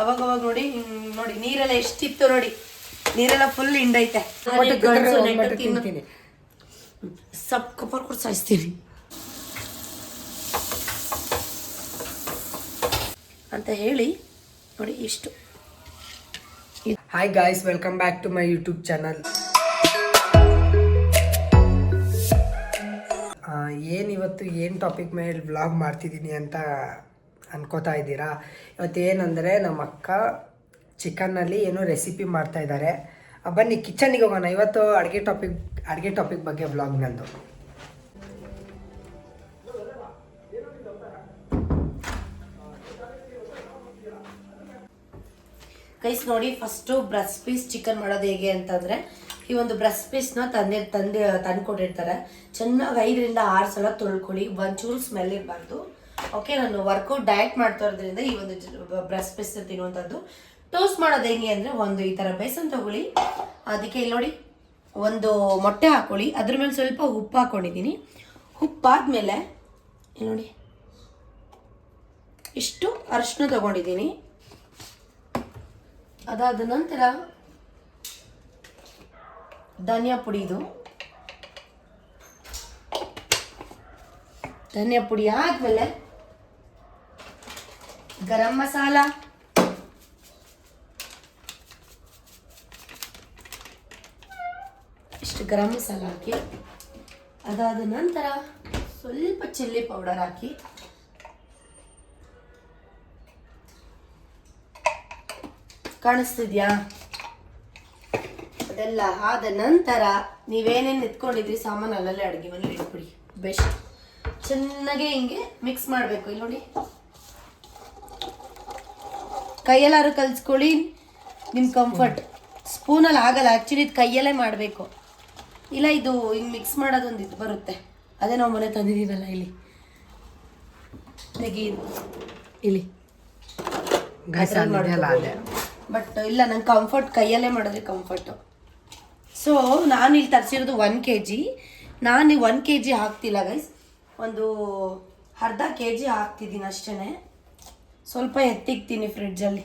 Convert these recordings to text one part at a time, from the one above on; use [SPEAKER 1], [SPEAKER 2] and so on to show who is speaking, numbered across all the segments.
[SPEAKER 1] ಅವಾಗ ಅವಾಗ ನೋಡಿ ನೋಡಿ ನೀರೆಲ್ಲ ಎಷ್ಟಿತ್ತು ನೋಡಿ. ನೀರೆಲ್ಲ ಫುಲ್ ಹಿಂಡೈತೆ.
[SPEAKER 2] ತಿಂತೀನಿ.
[SPEAKER 1] ಸಪ್ ಕಪರ್ ಕೊಡ್ ಸಾಯಿಸ್ತೀವಿ ಅಂತ ಹೇಳಿ ನೋಡಿ ಇಷ್ಟು.
[SPEAKER 2] Hi guys welcome back to my YouTube channel ಏನಿವತ್ತು ಏನು ಟಾಪಿಕ್ ಮೇಲೆ ವ್ಲಾಗ್ ಮಾಡ್ತಿದ್ದೀನಿ ಅಂತ ಅನ್ಕೋತಾ ಇದ್ದೀರಾ? ಇವತ್ತು ಏನಂದರೆ ನಮ್ಮ ಅಕ್ಕ ಚಿಕನ್ನಲ್ಲಿ ಏನೋ ರೆಸಿಪಿ ಮಾಡ್ತಾ ಇದ್ದಾರೆ. ಬನ್ನಿ, ಕಿಚನ್ನಿಗೆ ಹೋಗೋಣ. ಇವತ್ತು ಅಡುಗೆ ಟಾಪಿಕ್ ಅಡುಗೆ ಟಾಪಿಕ್ ಬಗ್ಗೆ ಬ್ಲಾಗ್ ನಂದು.
[SPEAKER 1] ಕೈಸ್ ನೋಡಿ ಫಸ್ಟು ಬ್ರಸ್ ಪೀಸ್ ಚಿಕನ್ ಮಾಡೋದು ಹೇಗೆ ಅಂತಂದರೆ, ಈ ಒಂದು ಬ್ರಸ್ ಪೀಸ್ನ ತಂದೆ ತಂದೆ, ತಂದು ಕೊಟ್ಟಿರ್ತಾರೆ ಚೆನ್ನಾಗಿ ಐದರಿಂದ ಆರು ಸಲ ತೊಳ್ಕೊಳ್ಳಿ. ಒಂಚೂರು ಸ್ಮೆಲ್ ಇರಬಾರ್ದು. ಓಕೆ, ನಾನು ವರ್ಕೌಟ್ ಡಯಟ್ ಮಾಡ್ತಾ ಇರೋದ್ರಿಂದ ಈ ಒಂದು ಬ್ರಸ್ ಪೀಸ್ ತಿನ್ನುವಂಥದ್ದು. ಟೋಸ್ಟ್ ಮಾಡೋದು ಹೆಂಗೆ ಅಂದರೆ ಒಂದು ಈ ಥರ ಬೇಸನ್ ತಗೊಳ್ಳಿ. ಅದಕ್ಕೆ ಇಲ್ಲಿ ನೋಡಿ, ಒಂದು ಮೊಟ್ಟೆ ಹಾಕೊಳ್ಳಿ. ಅದ್ರ ಮೇಲೆ ಸ್ವಲ್ಪ ಉಪ್ಪು ಹಾಕೊಂಡಿದ್ದೀನಿ. ಉಪ್ಪಾದಮೇಲೆ ಇಲ್ಲಿ ನೋಡಿ, ಇಷ್ಟು ಅರಿಶಿನ ತಗೊಂಡಿದ್ದೀನಿ. ಅದಾದ ನಂತರ ಧನಿಯಾ ಪುಡಿ ಇದು. ಧನಿಯಾ ಪುಡಿ ಆದ್ಮೇಲೆ ಗರಂ ಮಸಾಲ. ಇಷ್ಟು ಗರಂ ಮಸಾಲ ಹಾಕಿ. ಅದಾದ ನಂತರ ಸ್ವಲ್ಪ ಚಿಲ್ಲಿ ಪೌಡರ್ ಹಾಕಿ. ಕಾಣಿಸ್ತಿದ್ಯಾ? ಅದೆಲ್ಲ ಆದ ನಂತರ ನೀವೇನೇನು ಎತ್ಕೊಂಡಿದ್ರಿ ಸಾಮಾನು ಅಲ್ಲಲ್ಲೇ ಅಡುಗೆ ಮನೇಲಿ ಇಟ್ಬಿಡಿ. ಬೆಸ್ಟ್ ಚೆನ್ನಾಗೆ ಹಿಂಗೆ ಮಿಕ್ಸ್ ಮಾಡಬೇಕು. ಇಲ್ಲಿ ನೋಡಿ. ಕೈಯಲ್ಲಾರು ಕಲಿಸ್ಕೊಳ್ಳಿ. ನಿಮ್ಮ ಕಂಫರ್ಟ್ ಸ್ಪೂನಲ್ಲಿ ಆಗಲ್ಲ ಆ್ಯಕ್ಚುಲಿ ಇದು ಕೈಯಲ್ಲೇ ಮಾಡಬೇಕು. ಇಲ್ಲ ಇದು ಹಿಂಗೆ ಮಿಕ್ಸ್ ಮಾಡೋದೊಂದು ಇದು ಬರುತ್ತೆ. ಅದೇ ನಾವು ಮನೆ ತಂದಿದ್ದೀವಲ್ಲ ಇಲ್ಲಿ. ತೆಗಿ. ಇಲ್ಲಿ. ಬಟ್ ಇಲ್ಲ ನಂಗೆ ಕಂಫರ್ಟ್ ಕೈಯಲ್ಲೇ ಮಾಡಿದ್ರೆ ಕಂಫರ್ಟು ಸೊ ನಾನು ಇಲ್ಲಿ ತರಿಸಿರೋದು ಒನ್ ಕೆ ಜಿ ನಾನು ಒನ್ ಕೆ ಜಿ ಹಾಕ್ತಿಲ್ಲ ಗೈಸ್ ಒಂದು ಅರ್ಧ ಕೆ ಜಿ ಹಾಕ್ತಿದ್ದೀನಿ ಅಷ್ಟೇ ಸ್ವಲ್ಪ ಎತ್ತಿಕ್ತೀನಿ ಫ್ರಿಡ್ಜಲ್ಲಿ.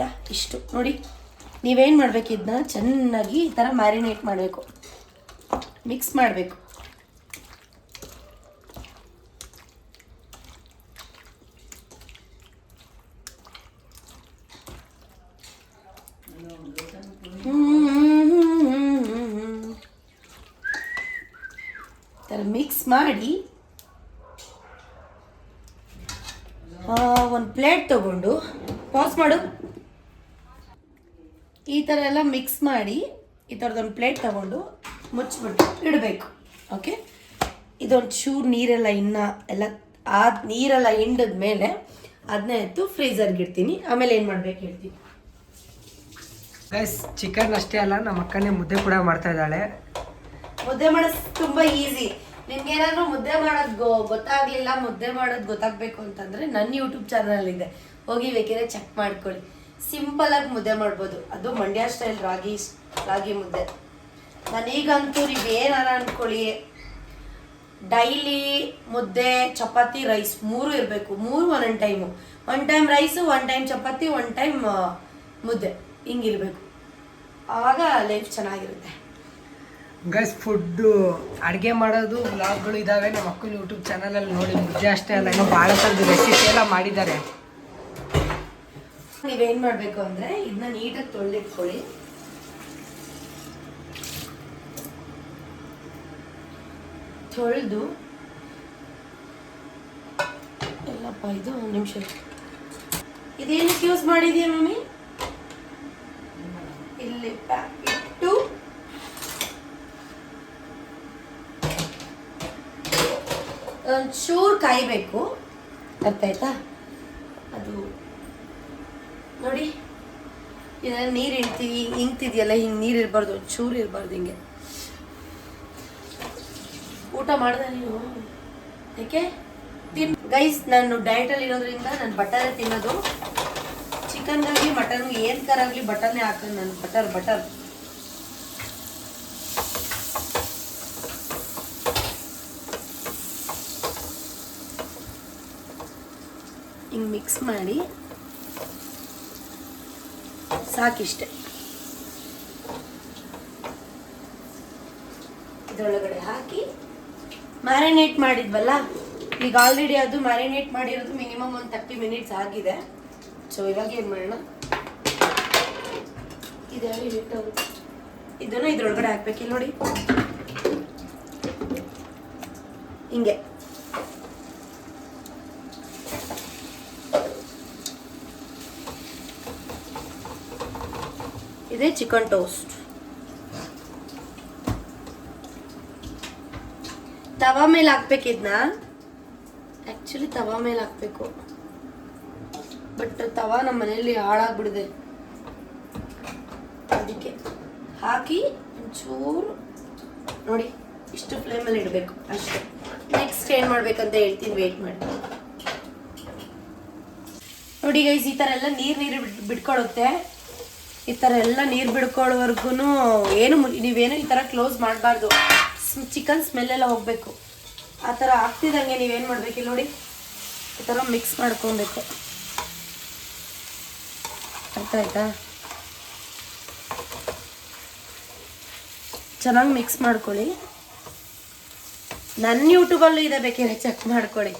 [SPEAKER 1] ಯಾ, ಇಷ್ಟು. ನೋಡಿ, ನೀವೇನು ಮಾಡಬೇಕು ಇದನ್ನ ಚೆನ್ನಾಗಿ ಈ ಥರ ಮ್ಯಾರಿನೇಟ್ ಮಾಡಬೇಕು. ಮಿಕ್ಸ್ ಮಾಡಬೇಕು. ಥರ ಮಿಕ್ಸ್ ಮಾಡಿ ಒಂದು ಪ್ಲೇಟ್ ತಗೊಂಡು ಪಾಸ್ ಮಾಡು. ಈ ಥರ ಎಲ್ಲ ಮಿಕ್ಸ್ ಮಾಡಿ ಈ ಥರದೊಂದು ಪ್ಲೇಟ್ ತಗೊಂಡು ಮುಚ್ಚಿಬಿಟ್ಟು ಇಡಬೇಕು ಓಕೆ ಇದೊಂದು ಚೂರು ನೀರೆಲ್ಲ ಇನ್ನ ಎಲ್ಲ ಆ ನೀರೆಲ್ಲ ಹಿಂಡದ ಮೇಲೆ ಅದನ್ನ ಎತ್ತು ಫ್ರೀಸರ್ಗೆ ಇಡ್ತೀನಿ. ಆಮೇಲೆ ಏನು ಮಾಡ್ಬೇಕು ಹೇಳ್ತೀನಿ.
[SPEAKER 2] ಗೈಸ್ ಚಿಕನ್ ಅಷ್ಟೇ ಅಲ್ಲ ನಮ್ಮ ಅಕ್ಕನೇ ಮುದ್ದೆ ಕೂಡ ಮಾಡ್ತಾ ಇದ್ದಾಳೆ.
[SPEAKER 1] ಮುದ್ದೆ ಮಾಡೋದು ತುಂಬ ಈಸಿ ನಿಮ್ಗೆ ಏನಾದ್ರು ಮುದ್ದೆ ಮಾಡೋದು ಗೊ- ಗೊತ್ತಾಗ್ಲಿಲ್ಲ, ಮುದ್ದೆ ಮಾಡೋದು ಗೊತ್ತಾಗ್ಬೇಕು ಅಂತಂದ್ರೆ ನನ್ನ ಯೂಟ್ಯೂಬ್ ಚಾನಲ್ ಇದೆ. ಹೋಗಿ ಬೇಕಿದ್ರೆ ಚೆಕ್ ಮಾಡ್ಕೊಳ್ಳಿ. ಸಿಂಪಲ್ ಆಗಿ ಮುದ್ದೆ ಮಾಡ್ಬೋದು. ಅದು ಮಂಡ್ಯ ಸ್ಟೈಲ್ ರಾಗಿ ರಾಗಿ ಮುದ್ದೆ. ನನಗಂತೂ ನೀವು ಏನಾರ ಅನ್ಕೊಳ್ಳಿ. ಡೈಲಿ ಮುದ್ದೆ, ಚಪಾತಿ ರೈಸ್ ಮೂರು ಇರಬೇಕು. ಮೂರು ಒಂದೊಂದು time one time rice one time chapati one time ಮುದ್ದೆ. ಹಿಂಗಿರ್ಬೇಕು. ಆಗ ಲೈಫ್ ಚೆನ್ನಾಗಿರುತ್ತೆ.
[SPEAKER 2] ಗೈಸ್ ಫುಡ್ಡು ಅಡುಗೆ ಮಾಡೋದು ಬ್ಲಾಗ್ಗಳು ಇದ್ದಾವೆ ನಮ್ಮ ಮಕ್ಕಳು ಯೂಟ್ಯೂಬ್ ಚಾನಲಲ್ಲಿ ನೋಡಿ ಮುದ್ದೆ ಅಷ್ಟೇ ಅಲ್ಲ, ಇನ್ನೂ ಭಾಳ ಥರದ್ದು ರೆಸಿಪಿ ಎಲ್ಲ ಮಾಡಿದ್ದಾರೆ.
[SPEAKER 1] ನೀವೇನು ಮಾಡಬೇಕು ಅಂದರೆ ಇದನ್ನ ನೀಟಾಗಿ ತೊಳೆದಿಟ್ಕೊಳ್ಳಿ. ತೊಳೆದು ಎಲ್ಲಪ್ಪ, ಇದು ಒಂದು ನಿಮಿಷ. ಇದೇನಕ್ಕೆ ಯೂಸ್ ಮಾಡಿದೀಯ ಮಮ್ಮಿ? ಇಲ್ಲಿ ಒಂಚೂರು ಕಾಯಬೇಕು. ಅರ್ಥ ಅದು ನೋಡಿ, ಇದೆಲ್ಲ ನೀರು ಇಡ್ತೀವಿ ಹಿಂಗ್ತಿದೆಯಲ್ಲ ಹಿಂಗೆ ನೀರು ಇರಬಾರ್ದು, ಒಂಚೂರು ಇರಬಾರ್ದು ಹಿಂಗೆ. ಊಟ ಮಾಡಿದೆ ನೀವು ಯಾಕೆ? ತಿನ್ ಗೈಸ್ ನಾನು ಡಯಟಲ್ಲಿ ಇರೋದ್ರಿಂದ ನಾನು ಬಟರೇ ತಿನ್ನೋದು. ಚಿಕನ್ಗಾಗಲಿ ಮಟನ್ಗೆ ಏನು ಕರಾಗಲಿ ಬಟರ್ನೇ ಹಾಕೋದು ನಾನು, ಬಟರ್ ಬಟರ್. ಹಿಂಗೆ ಮಿಕ್ಸ್ ಮಾಡಿ ಸಾಕಿಷ್ಟೆ. ಇದರೊಳಗಡೆ ಹಾಕಿ ಮ್ಯಾರಿನೇಟ್ ಮಾಡಿದ್ವಲ್ಲ, ಈಗ ಆಲ್ರೆಡಿ ಅದು ಮ್ಯಾರಿನೇಟ್ ಮಾಡಿರೋದು ಮಿನಿಮಮ್ ಒಂದು ತರ್ಟಿ ಮಿನಿಟ್ಸ್ ಆಗಿದೆ. ಸೊ ಇವಾಗ ಏನು ಮಾಡೋಣ? ಇದೆ ಇದನ್ನ ಇದ್ರೊಳಗಡೆ ಹಾಕ್ಬೇಕಿಲ್ಲ ನೋಡಿ. ಹಿಂಗೆ. ಇದೇ ಚಿಕನ್ ಟೋಸ್ಟ್. ತವಾ ಮೇಲೆ ಹಾಕ್ಬೇಕಿದ್ನ ಆ್ಯಕ್ಚುಲಿ ತವಾ ಮೇಲೆ ಹಾಕ್ಬೇಕು. ಬಟ್ ತವಾ ನಮ್ಮ ಮನೆಯಲ್ಲಿ ಹಾಳಾಗ್ಬಿಡಿದೆ ಅದಕ್ಕೆ ಹಾಕಿ ಒಂಚೂರು ನೋಡಿ, ಇಷ್ಟು ಫ್ಲೇಮಲ್ಲಿ ಇಡಬೇಕು, ಅಷ್ಟೇ. ನೆಕ್ಸ್ಟ್ ಏನು ಮಾಡ್ಬೇಕಂತ ಹೇಳ್ತೀನಿ ವೇಟ್ ಮಾಡಿ. ನೋಡಿ ಗೈಸ್ ಈ ಥರ ಎಲ್ಲ ನೀರು ನೀರು ಬಿಡ್ ಬಿಡ್ಕೊಳ್ಳುತ್ತೆ ಈ ಥರ ಎಲ್ಲ ನೀರು ಬಿಡ್ಕೊಳ್ಳೋವರೆಗೂ ಏನು ನೀವೇನು ಈ ಥರ ಕ್ಲೋಸ್ ಮಾಡಬಾರ್ದು. ಚಿಕನ್ ಸ್ಮೆಲ್ ಎಲ್ಲ ಹೋಗಬೇಕು. ಆ ಥರ ಆಗ್ತಿದ್ದಂಗೆ ನೀವೇನು ಮಾಡಬೇಕು ನೋಡಿ. ಈ ಥರ ಮಿಕ್ಸ್ ಮಾಡ್ಕೊಬೇಕು. ಅರ್ಥ ಆಯ್ತಾ ಚೆನ್ನಾಗಿ ಮಿಕ್ಸ್ ಮಾಡ್ಕೊಳ್ಳಿ. ನನ್ನ ಯೂಟ್ಯೂಬಲ್ಲೂ ಇದೆ ಬೇಕಿದ್ರೆ ಚೆಕ್ ಮಾಡ್ಕೊಳ್ಳಿ.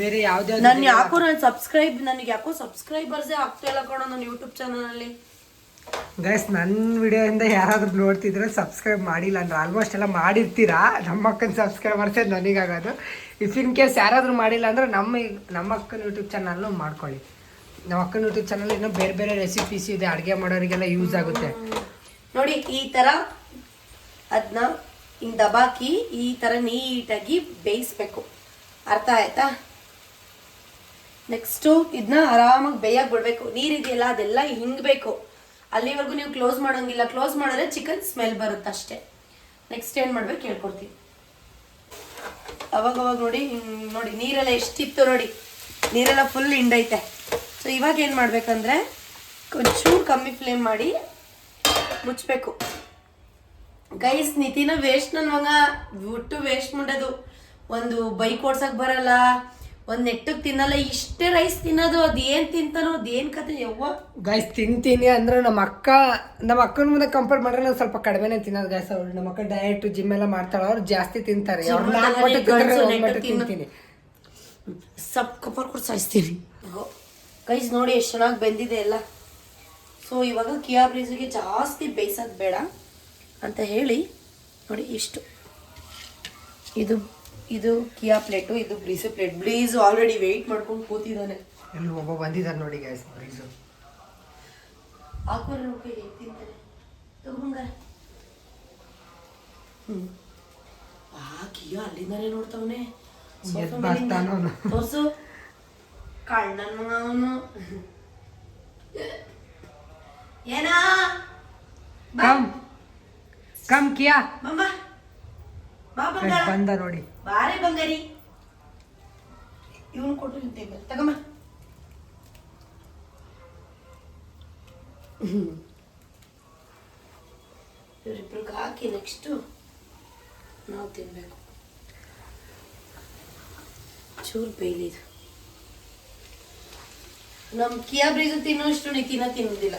[SPEAKER 2] ಬೇರೆ ಯಾವ್ದೇ
[SPEAKER 1] ನಾನು ಯಾಕೋ ನಾನು ಸಬ್ಸ್ಕ್ರೈಬ್ ನನಗೆ ಯಾಕೋ ಸಬ್ಸ್ಕ್ರೈಬರ್ಸ್ ಆಗ್ತಾ ಇಲ್ಲ ಕಣೋ ನನ್ನ ಯೂಟ್ಯೂಬ್ ಚಾನಲಲ್ಲಿ
[SPEAKER 2] ಗೈಸ್ ನನ್ನ ಇಂದ ಯಾರಾದ್ರೂ ನೋಡ್ತಿದ್ರೆ ಸಬ್ಸ್ಕ್ರೈಬ್ ಮಾಡಿಲ್ಲ ಅಂದ್ರೆ ಆಲ್ಮೋಸ್ಟ್ ಎಲ್ಲ ಮಾಡಿರ್ತೀರಾ? ನಮ್ಮ ಅಕ್ಕನ ಸಬ್ಸ್ಕ್ರೈಬರ್ಸೇ ನನಗಾಗೋದು. ಇಫ್ ಇನ್ ಕೇಸ್ ಯಾರಾದರೂ ಮಾಡಿಲ್ಲ ಅಂದ್ರೆ ನಮ್ಮ ನಮ್ಮ ಅಕ್ಕನ ಯೂಟ್ಯೂಬ್ ಚಾನಲ್ನು ಮಾಡ್ಕೊಳ್ಳಿ. ನಮ್ಮ ಅಕ್ಕನ ಯೂಟ್ಯೂಬ್ ಚಾನಲ್ ಇನ್ನೂ ಬೇರೆ ಬೇರೆ ರೆಸಿಪೀಸ್ ಇದೆ ಅಡುಗೆ ಮಾಡೋರಿಗೆಲ್ಲ ಯೂಸ್ ಆಗುತ್ತೆ.
[SPEAKER 1] ನೋಡಿ ಈ ಥರ ಅದನ್ನ ಹಿಂಗೆ ದಬಾಕಿ ಈ ಥರ ನೀಟಾಗಿ ಬೇಯಿಸ್ಬೇಕು. ಅರ್ಥ ಆಯ್ತಾ? ನೆಕ್ಸ್ಟು ಇದನ್ನ ಆರಾಮಾಗಿ ಬೇಯಾಗಿ ಬಿಡಬೇಕು. ನೀರಿದೆಯಲ್ಲ ಅದೆಲ್ಲ ಹಿಂಗಬೇಕು ಅಲ್ಲಿವರೆಗೂ ನೀವು ಕ್ಲೋಸ್ ಮಾಡೋಂಗಿಲ್ಲ. ಕ್ಲೋಸ್ ಮಾಡಿದ್ರೆ ಚಿಕನ್ ಸ್ಮೆಲ್ ಬರುತ್ತೆ ಅಷ್ಟೇ. ನೆಕ್ಸ್ಟ್ ಏನು ಮಾಡ್ಬೇಕು ಹೇಳ್ಕೊಡ್ತೀನಿ ಅವಾಗ ಅವಾಗ ನೋಡಿ ನೋಡಿ, ನೀರೆಲ್ಲ ಎಷ್ಟಿತ್ತು ನೋಡಿ. ನೀರೆಲ್ಲ ಫುಲ್ ಹಿಂಡೈತೆ. ಸೊ ಇವಾಗ ಏನು ಮಾಡ್ಬೇಕಂದ್ರೆ, ಒಂಚೂರು ಕಮ್ಮಿ ಫ್ಲೇಮ್ ಮಾಡಿ ಮುಚ್ಚಬೇಕು ಗೈಸ್ ನಿತಿನ ವೇಸ್ಟ್ ನನ್ನ ಮಗ. ಒಟ್ಟು ವೇಸ್ಟ್ ಮುಂಡೋದು. ಒಂದು ಬೈಕ್ ಓಡ್ಸೋಕೆ ಬರಲ್ಲ. ಒಂದ್ ನೆಟ್ಟಗ್ ತಿನ್ನಲ್ಲ ಇಷ್ಟೇ ರೈಸ್ ತಿನ್ನೋದು ಅದೇನ್ ಏನ್ ತಿಂತಾನೋ ಅದು ಏನು ಕತೆ ಯವ್ವ?
[SPEAKER 2] ಗೈಸ್ ತಿಂತೀನಿ ಅಂದ್ರೆ ನಮ್ಮ ಅಕ್ಕ ನಮ್ಮ ಅಕ್ಕನ ಮುಂದೆ ಕಂಪೇರ್ ಮಾಡಿದ್ರೆ ನಾನು ಸ್ವಲ್ಪ ಕಡಿಮೆನೇ ತಿನ್ನೋದು ಗೈಸ್ ಅವ್ರು ನಮ್ಮ ಅಕ್ಕ ಡಯಟ್ ಜಿಮ್ ಎಲ್ಲ ಮಾಡ್ತಾಳೆ ಅವ್ರು ಜಾಸ್ತಿ ತಿಂತಾರೆ. ಅವ್ರು
[SPEAKER 1] Gym
[SPEAKER 2] ನಾಲ್ಕು
[SPEAKER 1] ಅಲ್ಲಿ
[SPEAKER 2] ತಿಂತಾರೆ, ಒಂದ್ ಮೊಟ್ಟೆ
[SPEAKER 1] ತಿನ್ನು.
[SPEAKER 2] ತಿಂತೀನಿ.
[SPEAKER 1] ಸಪ್ ಕಪರ್ ಕೊಟ್ಟು ಸಾಯಿಸ್ತೀನಿ. ಗೈಸ್ ನೋಡಿ ಎಷ್ಟು ಚೆನ್ನಾಗಿ ಬೆಂದಿದೆ ಎಲ್ಲ. ಸೊ ಇವಾಗ ಕಿಯಾ ಬ್ರೀಸಿಗೆ ಜಾಸ್ತಿ ಬೇಯಿಸೋದು ಬೇಡ ಅಂತ ಹೇಳಿ ನೋಡಿ ಇಷ್ಟು. ಇದು ಇದು ಕಿಯಾ ಪ್ಲೇಟು ಇದು Brezza plate Brezza already wait ಮಾಡ್ಕೊಂಡು ಕೂತಿದ್ದಾನೆ.
[SPEAKER 2] ಎಲ್ಲಿ ಒಬ್ಬ ಬಂದಿದ್ದಾನೆ ನೋಡಿ ಗ್ಯಾಸ್ ಬ್ರೀಸು
[SPEAKER 1] ಹಾಕೋರೆ ತಿಂತಾನೆ ತಗೊಂಬಂಗಾರ ಹ್ಮ್. ಆ ಕಿಯೋ ಅಲ್ಲಿಂದಾನೆ ನೋಡ್ತಾವನೆ. ತೋರ್ಸು ಕಣ್ಣನ್ನು ಅವನು. ಏನಾ?
[SPEAKER 2] ಕಮ್ ಕಮ್ ಕಿಯಾ
[SPEAKER 1] ಬಂಬ ಬಾ
[SPEAKER 2] Guys,
[SPEAKER 1] ಬಂಗಾರ
[SPEAKER 2] ಬಂದ ನೋಡಿ.
[SPEAKER 1] ಬಾರಿ ಬಂಗಾರಿ. ಇವನು ಕೊಟ್ಟು ನಿಂತೇವೆ ತಗಮ್ಮ ಇವರಿಬ್ರಿಗೆ ಹಾಕಿ ನೆಕ್ಸ್ಟು ನಾವು ತಿನ್ನಬೇಕು ಚೂರು ಬೇಯ್ಲಿದು ನಮ್ ಕಿಯಾ ಬ್ರೀಸು ತಿನ್ನೋಷ್ಟು ನೀ ತಿನ್ನ ತಿನ್ನೋದಿಲ್ಲ.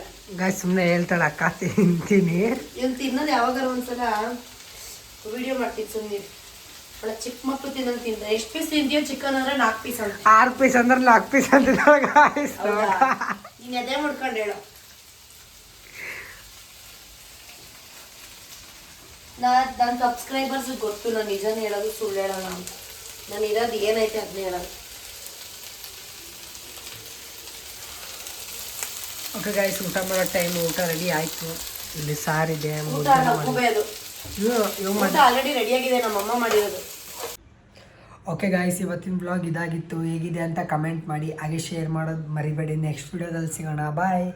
[SPEAKER 2] ಸುಮ್ಮನೆ ಹೇಳ್ತಾಳೆ ಅಕ್ಕ ತಿಂತೀನಿ.
[SPEAKER 1] ಇವ್ನು ತಿನ್ನೋದು ಯಾವಾಗಾರ ಒಂದ್ಸಲ. ವಿಡಿಯೋ ಮಾಡ್ತೀನಿ ಸುಮ್ಮನೆ ಒಳ್ಳೆ ಚಿಕ್ಕ ಮಕ್ಳು ತಿನ್ನೋದು ತಿಂತಾರೆ ಎಷ್ಟು ಪೀಸ್ ತಿಂತೀಯೋ ಚಿಕನ್ ಅಂದ್ರೆ ನಾಲ್ಕು ಪೀಸ್ ಅಂತ.
[SPEAKER 2] ಆರು ಪೀಸ್ ಅಂದ್ರೆ ನಾಲ್ಕು ಪೀಸ್
[SPEAKER 1] ಅಂತ ನೀನ್ ಅದೇ ಮಾಡ್ಕೊಂಡು ಹೇಳು. ನಾ ನನ್ನ ಸಬ್ಸ್ಕ್ರೈಬರ್ಸ್ ಗೊತ್ತು ನಾನು ನಿಜನೇ ಹೇಳೋದು ಸುಳ್ಳು ಹೇಳೋಣ ಅಂತ. ನಾನು ಇರೋದು ಏನೈತೆ ಅದನ್ನೇ ಹೇಳೋದು.
[SPEAKER 2] ಓಕೆ ಗಾಯ್ಸ್ ಊಟ ಮಾಡೋ ಟೈಮ್ ಊಟ ರೆಡಿ ಆಯ್ತು. ಇಲ್ಲಿ ಸಾರಿದೆ
[SPEAKER 1] ಊಟ
[SPEAKER 2] ಮುದ್ದೆ
[SPEAKER 1] ಆಲ್ರೆಡಿ ರೆಡಿಯಾಗಿದೆ ನಮ್ಮಮ್ಮ ಮಾಡಿರೋದು.
[SPEAKER 2] ಓಕೆ ಗಾಯ್ಸ್ ಇವತ್ತಿನ ಬ್ಲಾಗ್ ಇದಾಗಿತ್ತು. ಹೇಗಿದೆ ಅಂತ ಕಮೆಂಟ್ ಮಾಡಿ. ಹಾಗೆ ಶೇರ್ ಮಾಡೋದು ಮರಿಬೇಡಿ. ನೆಕ್ಸ್ಟ್ ವಿಡಿಯೋದಲ್ಲಿ ಸಿಗೋಣ. ಬಾಯ್